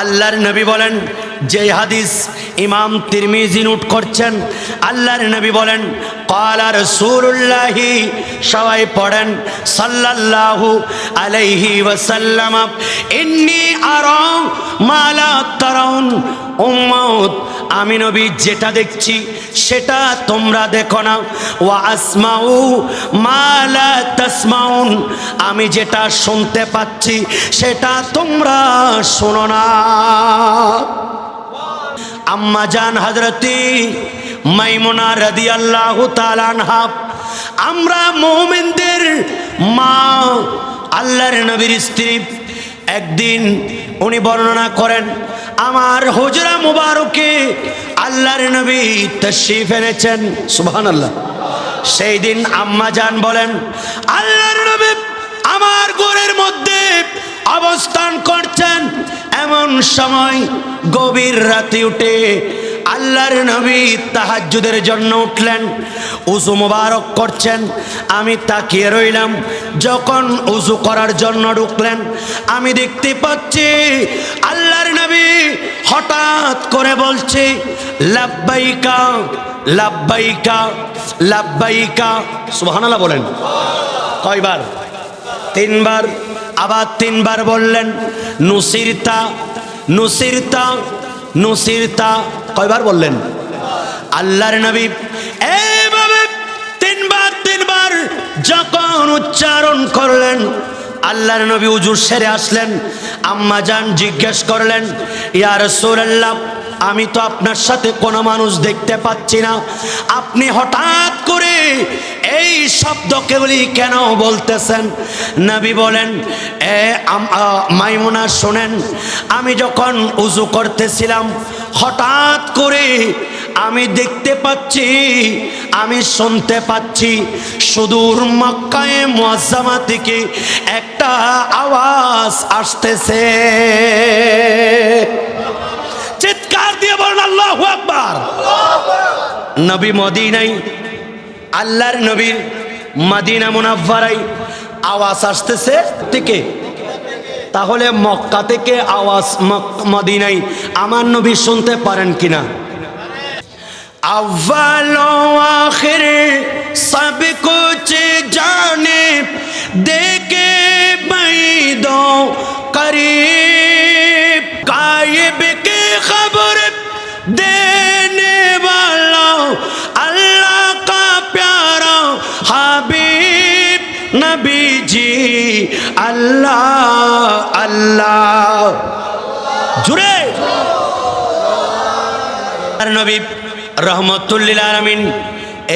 আল্লাহর নবী বলেন যে হাদিস ইমাম তিরমিজি নোট করছেন আল্লাহর নবী বলেন কালা রসুল্লাহি সবাই পড়েন সাল্লাল্লাহু আলাইহি ওয়াসাল্লাম, ইন্নি আরা মালা তারাউন উম্মত আমি নবী যেটা দেখছি সেটা তোমরা দেখো না। ওয়া আসমাউ মালা তাসমাউন, আমি যেটা শুনতে পাচ্ছি সেটা তোমরা শোনো না। আম্মা জান হজরতি মাইমুনা রাদি আল্লাহ তালানহা আমরা মোমেনদের মা আল্লাহর নবীর স্ত্রী। একদিন উনি বর্ণনা করেন, আমার হুজরা মুবারকে আল্লাহর নবী তশরিফ এনেছেন। সুবহান আল্লাহ সেই দিন আম্মা জান বলেন, আল্লাহর নবী আমার ঘরের মধ্যে অবস্থান করছেন। এমন সময় গভীর রাতে উঠে আল্লাহর নবী তাহাজ্জুদের জন্য উঠলেন, উজু মোবারক করছেন, আমি তাকিয়ে রইলাম, যখন উজু করার জন্য ঢুকলেন, আমি দেখতে পাচ্ছি আল্লাহর নবী হঠাৎ করে বলছে, লাব্বাইকা লাব্বাইকা লাব্বাইকা। সুবহানাল্লাহ বলেন। কয়বার? তিনবার। আবার তিনবার বললেন, নুসিরতা নুসিরতা নুসিরতা। কয়বার বললেন? আল্লাহর নবী এইভাবে তিনবার তিনবার যখন উচ্চারণ করলেন, আল্লাহর নবী উজুর সেরে আসলেন, আম্মা যান জিজ্ঞেস করলেন ইয়ার রাসূলুল্লাহ আমি তো আপনার সাথে কোনো মানুষ দেখতে পাচ্ছি না। আপনি হঠাৎ করে এই শব্দকেগুলি কেন বলতেছেন? নবী বলেন, এ মাইমুনা, শোনেন, আমি যখন উজু করতেছিলাম, হঠাৎ করে আমি দেখতে পাচ্ছি, আমি শুনতে পাচ্ছি সুদূর মক্কায় মুয়াজ্জামা থেকে একটা আওয়াজ আসতেছে। আল্লাহ আকবার। নবী মদিনাই আল্লাহর নবীর মুনাফারাই আওয়াজ আসতেছে থেকে। তাহলে মক্কা থেকে আওয়াজ মদিনাই আমার নবী শুনতে পারেন কিনা? আউ্বাল আখেরে, সব জানে, দেখে বাই দো করিয়ে देने वाला अल्लाह का प्यारा हबीब नबी जी अल्लाह अल्लाह जुड़े আর নবী রহমতুল্লিল আলমিন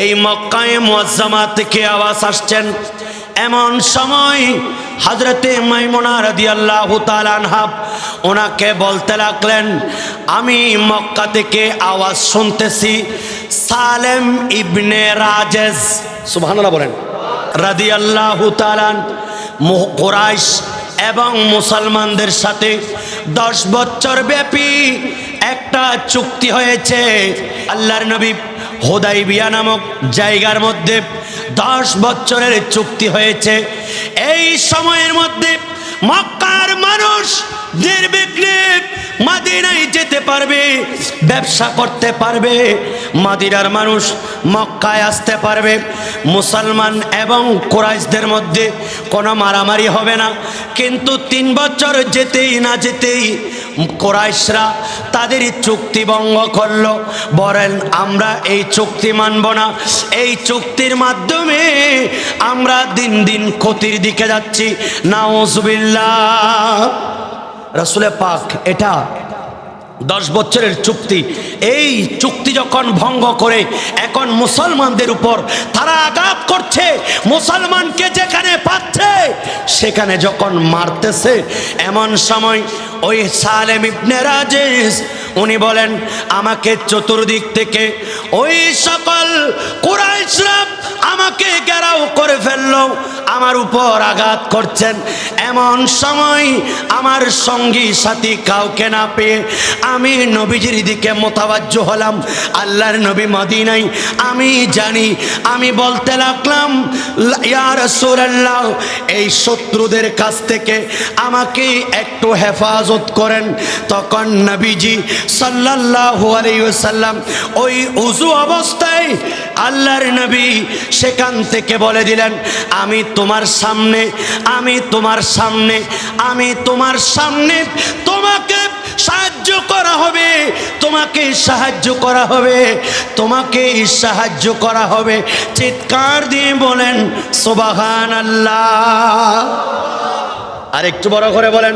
এই মক্কায় মুয়াজ্জামা থেকে আওয়াজ আসছেন এমন সময় হাজরতে মাইমোনা রাদিয়াল্লাহু তাআলা আনহা ওনাকে বলতে লাগলেন, আমি মক্কা থেকে আওয়াজ শুনতেছি সালেম ইবনে রাজেজ সুবহানাল্লাহ বলেন। রাদিয়াল্লাহু তাআলা মুহ- কুরাইশ এবং মুসলমানদের সাথে দশ বছর ব্যাপী একটা চুক্তি হয়েছে। আল্লাহর নবী হোদাই বিয়া নামক জায়গার মধ্যে দশ বছরের চুক্তি হয়েছে। এই সময়ের মধ্যে মক্কার মানুষ নির্বিঘ্নে মাদিনায় যেতে পারবে, ব্যবসা করতে পারবে, মাদিনার মানুষ মক্কায় আসতে পারবে। মুসলমান এবং কোরাইশদের মধ্যে কোনো মারামারি হবে না। কিন্তু তিন বছর যেতেই না যেতেই কোরাইশরা তাদেরই চুক্তি ভঙ্গ করল। বলেন, আমরা এই চুক্তি মানব না। এই চুক্তির মাধ্যমে আমরা দিন দিন ক্ষতির দিকে যাচ্ছি। নাউজবিল্লাহ। রসুলে পাক, এটা দশ বছরের চুক্তি। এই চুক্তি যখন ভঙ্গ করে এখন মুসলমানদের উপর তারা আঘাত করছে। মুসলমানকে যেখানে পাচ্ছে, সেখানে যখন মারতেছে, এমন সময় ওই সালেম ইবনে রাজেশ উনি বলেন আমাকে চতুর্দিক থেকে ওই সকল কুরাইশরা আমাকে ঘেরাও করে ফেলল, আমার উপর আঘাত করছেন। এমন সময় আমার সঙ্গী সাথী কাউকে না পেয়ে আমি নবীজির দিকে মোতাবাজ্য হলাম। আল্লাহর নবী মদিনাই আমি জানি, আমি বলতে লাগলাম ইয়ার সুরাল্লাহ এই শত্রুদের কাছ থেকে আমাকে একটু হেফাজত করেন। তখন নবীজি সাল্লাল্লাহু আলাইহি ওয়াসাল্লাম ওই উজু অবস্থায় আল্লাহর নবী সেখান থেকে বলে দিলেন, আমি তোমার সামনে, আমি তোমার সামনে, আমি তোমার সামনে, তোমাকে সাহায্য করা হবে তোমাকে সাহায্য করা হবে তোমাকে সাহায্য করা হবে। চিৎকার দিয়ে বলেন সোবাহান আল্লাহ আর একটু বড় করে বলেন